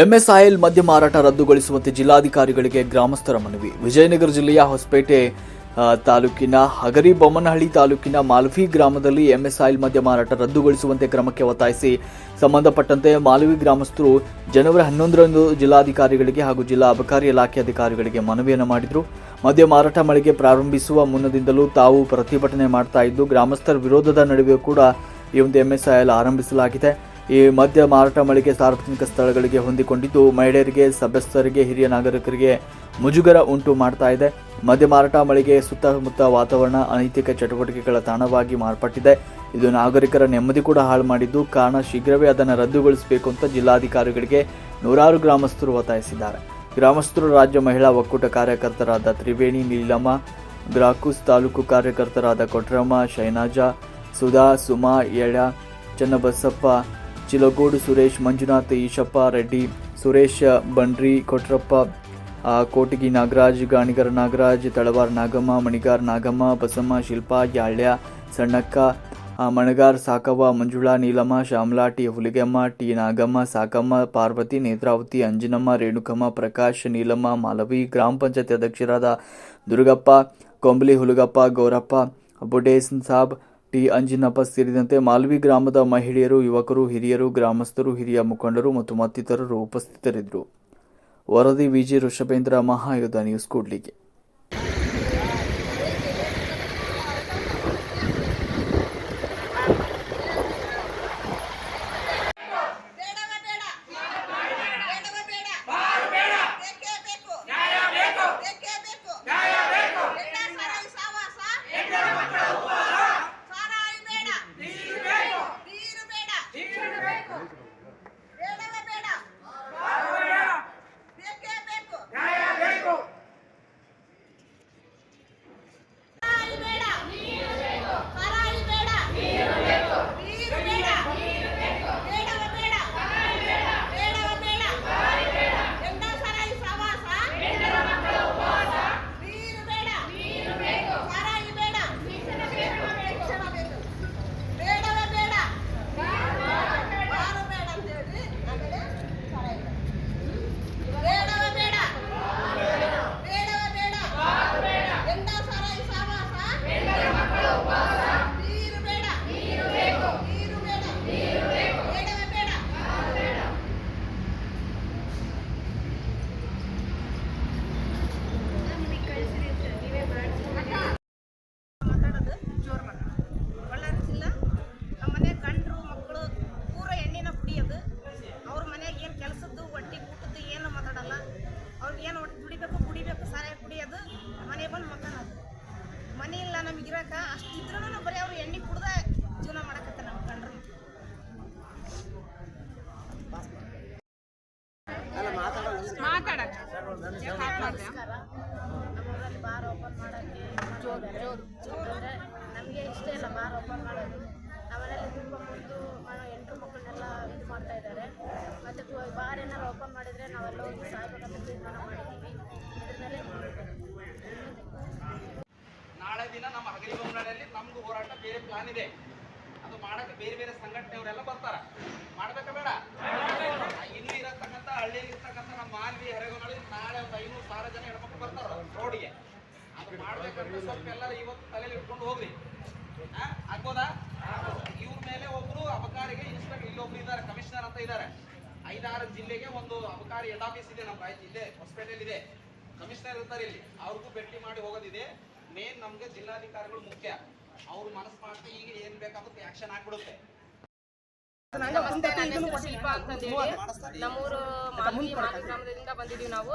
MSIL ಮದ್ಯ ಮಾರಾಟ ರದ್ದುಗೊಳಿಸುವಂತೆ ಜಿಲ್ಲಾಧಿಕಾರಿಗಳಿಗೆ ಗ್ರಾಮಸ್ಥರ ಮನವಿ. ವಿಜಯನಗರ ಜಿಲ್ಲೆಯ ಹೊಸಪೇಟೆ ತಾಲೂಕಿನ ಹಗರಿ ಬೊಮ್ಮನಹಳ್ಳಿ ತಾಲೂಕಿನ ಮಾಲ್ವಿ ಗ್ರಾಮದಲ್ಲಿ ಎಂಎಸ್ಐಎಲ್ ಮದ್ಯ ಮಾರಾಟ ರದ್ದುಗೊಳಿಸುವಂತೆ ಕ್ರಮಕ್ಕೆ ಒತ್ತಾಯಿಸಿ ಸಂಬಂಧಪಟ್ಟಂತೆ ಮಾಲ್ವಿ ಗ್ರಾಮಸ್ಥರು ಜನವರಿ ಹನ್ನೊಂದರಂದು ಜಿಲ್ಲಾಧಿಕಾರಿಗಳಿಗೆ ಹಾಗೂ ಜಿಲ್ಲಾ ಅಬಕಾರಿ ಇಲಾಖೆ ಅಧಿಕಾರಿಗಳಿಗೆ ಮನವಿಯನ್ನು ಮಾಡಿದರು. ಮದ್ಯ ಮಾರಾಟ ಮಳಿಗೆ ಪ್ರಾರಂಭಿಸುವ ಮುನ್ನದಿಂದಲೂ ತಾವು ಪ್ರತಿಭಟನೆ ಮಾಡ್ತಾ ಇದ್ದು, ಗ್ರಾಮಸ್ಥರ ವಿರೋಧದ ನಡುವೆ ಕೂಡ ಈ ಒಂದು ಎಂಎಸ್ಐಎಲ್ ಆರಂಭಿಸಲಾಗಿದೆ. ಈ ಮದ್ಯ ಮಾರಾಟ ಮಳಿಗೆ ಸಾರ್ವಜನಿಕ ಸ್ಥಳಗಳಿಗೆ ಹೊಂದಿಕೊಂಡಿದ್ದು, ಮಹಿಳೆಯರಿಗೆ ಸದಸ್ಯರಿಗೆ ಹಿರಿಯ ನಾಗರಿಕರಿಗೆ ಮುಜುಗರ ಉಂಟು ಮಾಡ್ತಾ ಇದೆ. ಮದ್ಯ ಮಾರಾಟ ಮಳಿಗೆ ಸುತ್ತಮುತ್ತ ವಾತಾವರಣ ಅನೈತಿಕ ಚಟುವಟಿಕೆಗಳ ತಾಣವಾಗಿ ಮಾರ್ಪಟ್ಟಿದೆ. ಇದು ನಾಗರಿಕರ ನೆಮ್ಮದಿ ಕೂಡ ಹಾಳು ಮಾಡಿದ್ದು, ಕಾರಣ ಶೀಘ್ರವೇ ಅದನ್ನು ರದ್ದುಗೊಳಿಸಬೇಕು ಅಂತ ಜಿಲ್ಲಾಧಿಕಾರಿಗಳಿಗೆ ನೂರಾರು ಗ್ರಾಮಸ್ಥರು ಒತ್ತಾಯಿಸಿದ್ದಾರೆ. ಗ್ರಾಮಸ್ಥರು ರಾಜ್ಯ ಮಹಿಳಾ ಒಕ್ಕೂಟ ಕಾರ್ಯಕರ್ತರಾದ ತ್ರಿವೇಣಿ, ನೀಲಮ್ಮ, ಗ್ರಾಕುಸ್ ತಾಲೂಕು ಕಾರ್ಯಕರ್ತರಾದ ಕೊಟ್ರಮ್ಮ, ಶೈನಾಜ, ಸುಧಾ, ಸುಮಾ ಎಳ ಚನ್ನಬಸಪ್ಪ ಚಿಲಗೋಡು ಸುರೇಶ್, ಮಂಜುನಾಥ್, ಈಶಪ್ಪ ರೆಡ್ಡಿ, ಸುರೇಶ್ ಬಂಡ್ರಿ, ಕೊಟ್ರಪ್ಪ ಕೋಟಿಗಿ ನಾಗರಾಜ್, ಗಾಣಿಗರ ನಾಗರಾಜ್, ತಳವಾರ್ ನಾಗಮ್ಮ, ಮಣಿಗಾರ್ ನಾಗಮ್ಮ, ಬಸಮ್ಮ, ಶಿಲ್ಪಾ ಯಾಳ್ಯ ಸಣ್ಣಕ್ಕ ಮಣಗಾರ್ ಸಾಕವ್ವ, ಮಂಜುಳಾ, ನೀಲಮ್ಮ ಶ್ಯಾಮಲಾ ಟಿ ಹುಲಿಗೆಮ್ಮ, ಟಿ ನಾಗಮ್ಮ, ಸಾಕಮ್ಮ, ಪಾರ್ವತಿ, ನೇತ್ರಾವತಿ, ಅಂಜನಮ್ಮ, ರೇಣುಕಮ್ಮ, ಪ್ರಕಾಶ್, ನೀಲಮ್ಮ, ಮಾಲವಿ, ಗ್ರಾಮ ಪಂಚಾಯತ್ ಅಧ್ಯಕ್ಷರಾದ ದುರ್ಗಪ್ಪ, ಕೊಂಬಲಿ, ಹುಲಗಪ್ಪ, ಗೌರಪ್ಪ, ಬುಡೇಸನ್ ಸಾಬ್ ಟಿ ಅಂಜಿನಪ್ಪ ಸೇರಿದಂತೆ ಮಾಲ್ವಿ ಗ್ರಾಮದ ಮಹಿಳೆಯರು, ಯುವಕರು, ಹಿರಿಯರು, ಗ್ರಾಮಸ್ಥರು, ಹಿರಿಯ ಮುಖಂಡರು ಮತ್ತು ಮತ್ತಿತರರು ಉಪಸ್ಥಿತರಿದ್ದರು. ವರದಿ V G Rishabhendra, Mahayudha News Kudligi. ನಮ್ಮೂರಲ್ಲಿ ಬಾರ್ ಓಪನ್ ಮಾಡೋಕ್ಕೆ ಅಂದರೆ ನಮಗೆ ಇಷ್ಟ ಇಲ್ಲ ಬಾರ್ ಓಪನ್ ಮಾಡೋದು. ನಮ್ಮನೇಲಿ ತುಂಬ ಮುಂದು ಎಂಟು ಮಕ್ಕಳನ್ನೆಲ್ಲ ಇದು ಮಾಡ್ತಾ ಇದ್ದಾರೆ. ಮತ್ತು ಬಾರ್ ಏನಾರು ಓಪನ್ ಮಾಡಿದರೆ ನಾವೆಲ್ಲ ಹೋಗಿ ಸಾಯ್ಬೇಕಂತ ತೀರ್ಮಾನ ಮಾಡಿದ್ದೀವಿ. ನಾಳೆ ದಿನ ನಮ್ಮ ಹಗಲಿ ಬೊಮ್ಮನಹಳ್ಳಿಯಲ್ಲಿ ನಮ್ದು ಹೋರಾಟ ಬೇರೆ ಪ್ಲಾನ್ ಇದೆ. ಅದು ಮಾಡಕ್ಕೆ ಬೇರೆ ಬೇರೆ ಸಂಘಟನೆಯವರೆಲ್ಲ ಬರ್ತಾರೆ. ಮಾಡ್ಬೇಕಾ ಬೇಡ? ಇನ್ನು ಇರತಕ್ಕಂಥ ಹಳ್ಳಿಯಲ್ಲಿ ಇರ್ತಕ್ಕಂಥ ನಮ್ಮ ಮಾಲ್ವಿ ಹರೆಗೋನಹಳ್ಳಿ ನಾಳೆ ಒಂದು ಐನೂರು ಸಾವಿರ ಜನ ಹೆಣ್ಮಕ್ಳು ಬರ್ತಾರ ರೋಡ್ಗೆ ಮಾಡ್ಬೇಕಂತ ಸ್ವಲ್ಪ ಎಲ್ಲರೂ ಇವತ್ತು ತಲೆಯಲ್ಲಿ ಇಟ್ಕೊಂಡು ಹೋಗ್ರಿ. ಆ, ಆಗ್ಬೋದಾ? ಇವ್ರ ಮೇಲೆ ಒಬ್ರು ಅಬಕಾರಿಗೆ ಇನ್ಸ್ಪೆಕ್ಟರ್ ಇಲ್ಲೊಬ್ರು ಇದ್ದಾರೆ ಕಮಿಷನರ್ ಅಂತ ಇದ್ದಾರೆ. ಐದಾರು ಜಿಲ್ಲೆಗೆ ಒಂದು ಅಬಕಾರಿ ಹೆಡ್ ಆಫೀಸ್ ಇದೆ ನಮ್ಮ ರಾಜ್ಯ ಜಿಲ್ಲೆ ಹೊಸಪೇಟೆಯಲ್ಲಿ ಇದೆ. ಕಮಿಷನರ್ ಇರ್ತಾರೆ ಇಲ್ಲಿ. ಅವ್ರಿಗೂ ಭೇಟಿ ಮಾಡಿ ಹೋಗೋದಿದೆ. ಮೇನ್ ನಮ್ಗೆ ಜಿಲ್ಲಾಧಿಕಾರಿಗಳು ಮುಖ್ಯ. ಅವ್ರು ಮನಸ್ಸು ಮಾಡ್ತಾ ಈಗ ಏನ್ ಬೇಕಾಗುತ್ತೆ ಆಕ್ಷನ್ ಆಗ್ಬಿಡುತ್ತೆ. ನಮಸ್ತೆ ನನ್ನ ಹೆಸರು ಶಿಲ್ಪಾ ಅಂತಂದೇಳಿ ನಮ್ಮೂರು ಗ್ರಾಮದಿಂದ ಬಂದಿದ್ದೀವಿ ನಾವು.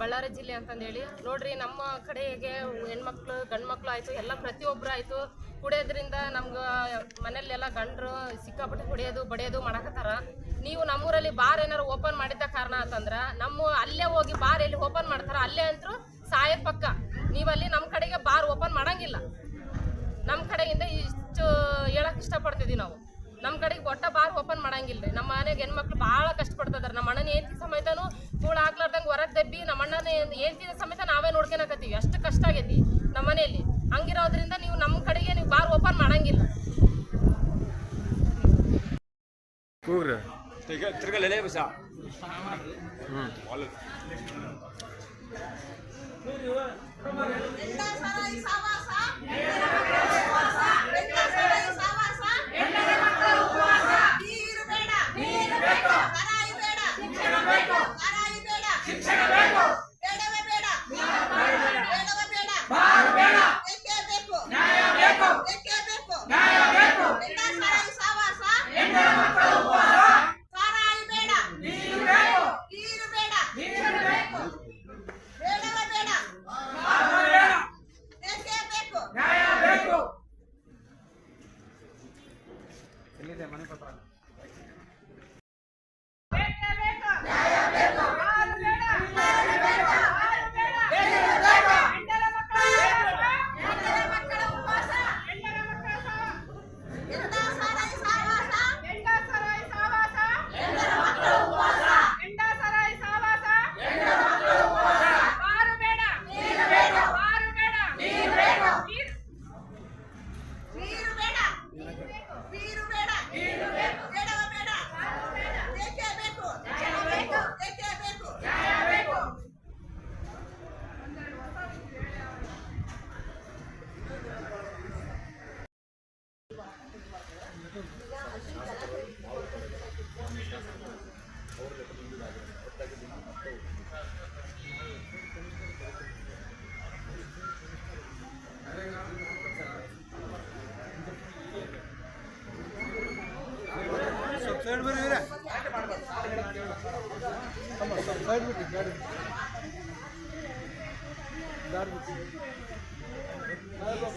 ಬಳ್ಳಾರಿ ಜಿಲ್ಲೆ ಅಂತಂದೇಳಿ. ನೋಡ್ರಿ, ನಮ್ಮ ಕಡೆಗೆ ಹೆಣ್ಮಕ್ಳು ಗಂಡು ಮಕ್ಕಳು ಆಯಿತು, ಎಲ್ಲ ಪ್ರತಿಯೊಬ್ಬರು ಆಯಿತು. ಕುಡಿಯೋದ್ರಿಂದ ನಮ್ಗೆ ಮನೆಯಲ್ಲೆಲ್ಲ ಗಂಡರು ಸಿಕ್ಕಾಪಟ್ಟೆ ಕುಡಿಯೋದು ಬಡಿಯೋದು ಮಾಡಕತ್ತಾರ. ನೀವು ನಮ್ಮೂರಲ್ಲಿ ಬಾರ್ ಏನಾರು ಓಪನ್ ಮಾಡಿದ್ದ ಕಾರಣ ಅಂತಂದ್ರೆ, ನಮ್ಮ ಅಲ್ಲೇ ಹೋಗಿ ಬಾರ್ ಎಲ್ಲಿ ಓಪನ್ ಮಾಡ್ತಾರ, ಅಲ್ಲೇ ಅಂತೂ ಸಾಯದ ಪಕ್ಕ. ನೀವಲ್ಲಿ ನಮ್ಮ ಕಡೆಗೆ ಬಾರ್ ಓಪನ್ ಮಾಡಂಗಿಲ್ಲ. ನಮ್ಮ ಕಡೆಯಿಂದ ಇಷ್ಟು ಹೇಳಕ್ಕೆ ಇಷ್ಟಪಡ್ತಿದ್ದೀವಿ ನಾವು. ನಮ್ಮ ಕಡೆಗೆ ಬೊಟ್ಟ ಬಾರ್ ಓಪನ್ ಮಾಡಂಗಿಲ್ಲ ರೀ ನಮ್ಮ ಮನೆಗೆ ಹೆಣ್ಮಕ್ಳು ಭಾಳ ಕಷ್ಟಪಡ್ತದಾರೆ. ನಮ್ಮ ಅಣ್ಣನ ಹೆಂಡತಿ ಸಮೇತನೂ ಕೂಳ ಹಾಕ್ಲಾರ್ದಂಗೆ ಹೊರಗೆ ದಬ್ಬಿ ನಮ್ಮ ಅಣ್ಣನ ಹೆಂಡತಿ ಸಮೇತ ನಾವೇ ನೋಡ್ಕೊಳಕತ್ತೀವಿ ಅಷ್ಟು ಕಷ್ಟ ಆಗೈತಿ ನಮ್ಮ ಮನೆಯಲ್ಲಿ. ಹಂಗಿರೋದ್ರಿಂದ ನೀವು ನಮ್ಮ ಕಡೆಗೆ ನೀವು ಬಾರ್ ಓಪನ್ ಮಾಡಂಗಿಲ್ಲ. ಕೂಗ್ರಿ.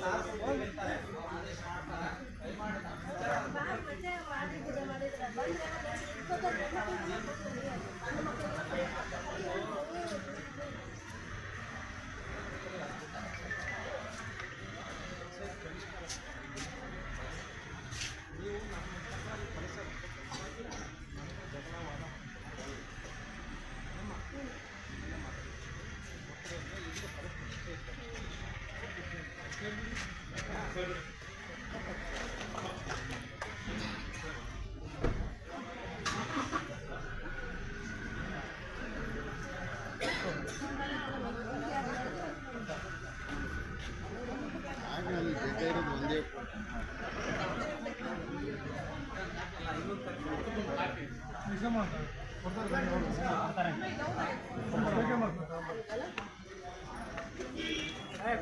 साथ सुकून मिलता है।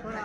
ಕೊಡ